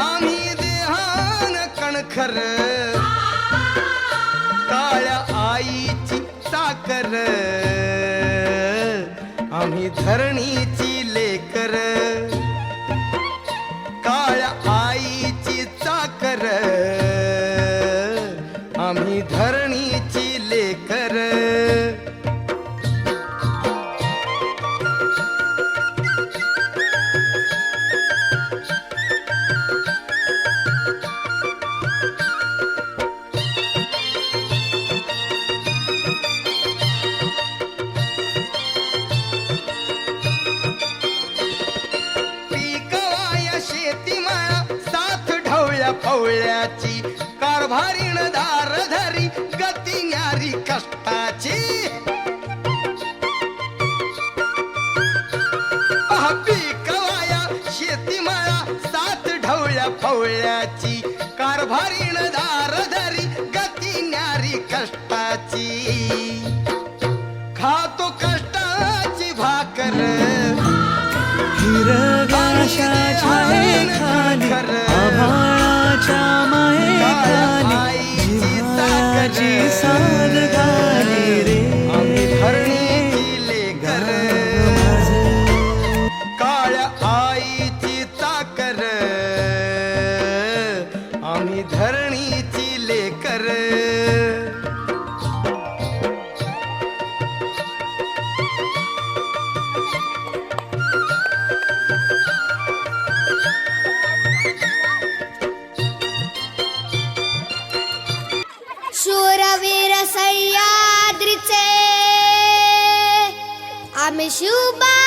आम्ही देहान कणखर. काळ्या आईची साकर आम्ही धरणीची लेकर. काळ्या आईची साकर आम्ही धरण फवळ्याची कारभारीण धारधरी गती न्यारी कष्टाची. साथ ढवळ्या फवळ्याची कारभारीण धारधरी गती न्यारी कष्टाची. खातो कष्टाची भाकर. हिरगाशाच्या खाली साल गाली रे. आम्ही धरणीची लेकर काळ्या आईची चाकर. आम्ही धरणीची लेकर সুবা